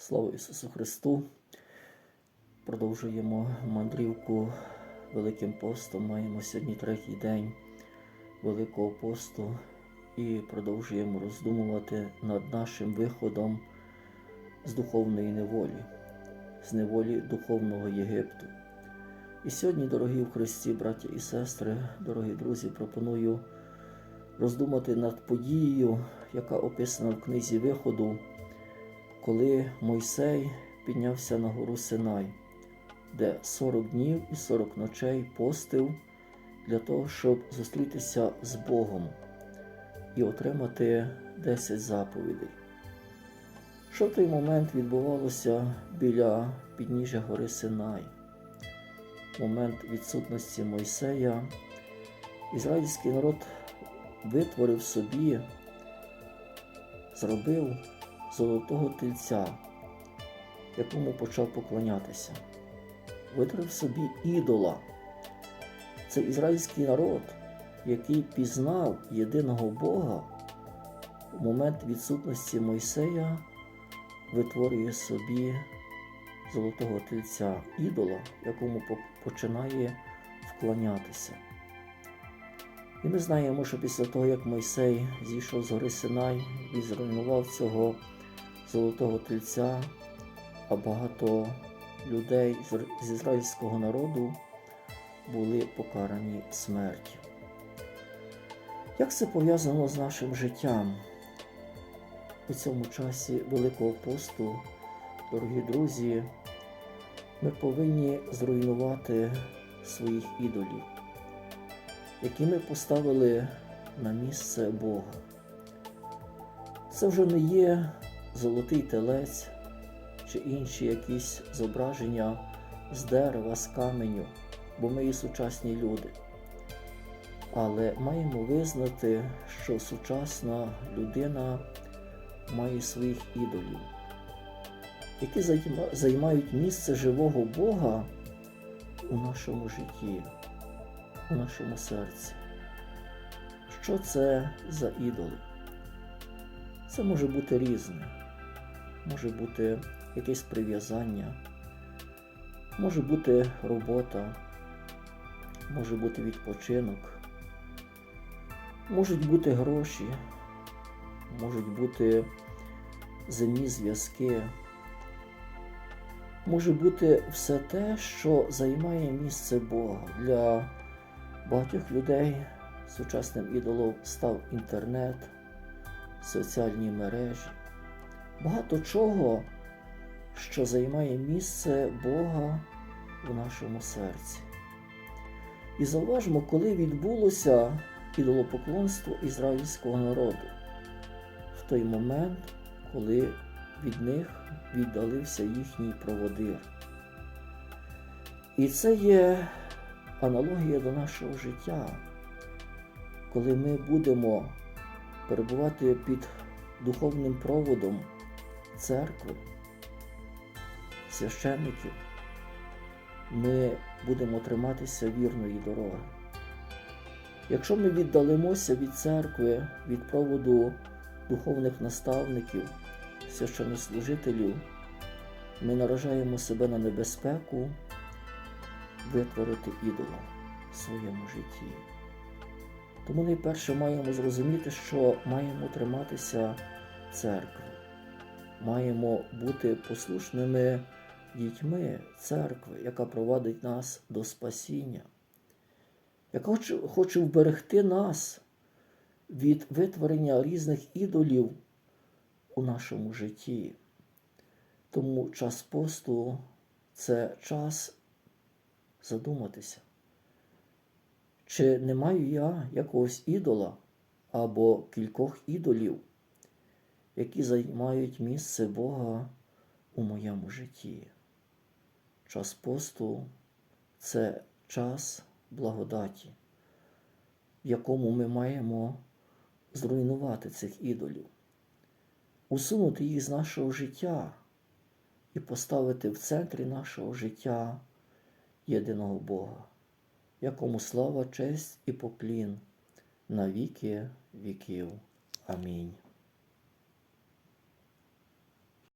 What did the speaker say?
Слава Ісусу Христу! Продовжуємо мандрівку Великим постом. Маємо сьогодні третій день Великого посту і продовжуємо роздумувати над нашим виходом з духовної неволі, з неволі духовного Єгипту. І сьогодні, дорогі в Христі, браті і сестри, дорогі друзі, пропоную роздумати над подією, яка описана в книзі Виходу, коли Мойсей піднявся на гору Синай, де 40 днів і 40 ночей постив для того, щоб зустрітися з Богом і отримати 10 заповідей. Що в той момент відбувалося біля підніжжя гори Синай? Момент відсутності Мойсея, ізраїльський народ витворив собі, зробив золотого тельця, якому почав поклонятися. Витворив собі ідола. Це ізраїльський народ, який пізнав єдиного Бога в момент відсутності Мойсея, витворює собі золотого тельця, ідола, якому починає вклонятися. І ми знаємо, що після того, як Мойсей зійшов з гори Синай і зруйнував цього золотого тельця, а багато людей з ізраїльського народу були покарані смертю. Як це пов'язано з нашим життям? У цьому часі Великого посту, дорогі друзі, ми повинні зруйнувати своїх ідолів які ми поставили на місце Бога. Це вже не є золотий телець чи інші якісь зображення з дерева, з каменю, бо ми і сучасні люди. Але маємо визнати, що сучасна людина має своїх ідолів, які займають місце живого Бога у нашому житті у нашому серці. Що це за ідоли? Це може бути різне, може бути якесь прив'язання, може бути робота, може бути відпочинок, можуть бути гроші, можуть бути земні зв'язки. Може бути все те, що займає місце Бога. Для багатьох людей сучасним ідолом став інтернет, соціальні мережі, багато чого, що займає місце Бога в нашому серці. І зауважмо, коли відбулося ідолопоклонство ізраїльського народу, в той момент, коли від них віддалився їхній проводир. І це є аналогія до нашого життя, коли ми будемо перебувати під духовним проводом церкви, священників, ми будемо триматися вірної дороги. Якщо ми віддалимося від церкви, від проводу духовних наставників, священнослужителів, ми наражаємо себе на небезпеку витворити ідола в своєму житті. Тому найперше маємо зрозуміти, що маємо триматися церкви, маємо бути послушними дітьми церкви, яка провадить нас до спасіння, яка хоче, вберегти нас від витворення різних ідолів у нашому житті. Тому час посту це час задуматися, чи не маю я якогось ідола або кількох ідолів, які займають місце Бога у моєму житті. Час посту це час благодаті, в якому ми маємо зруйнувати цих ідолів, усунути їх з нашого життя і поставити в центрі нашого життя єдиного Бога, якому слава, честь і поклін на віки віків. Амінь.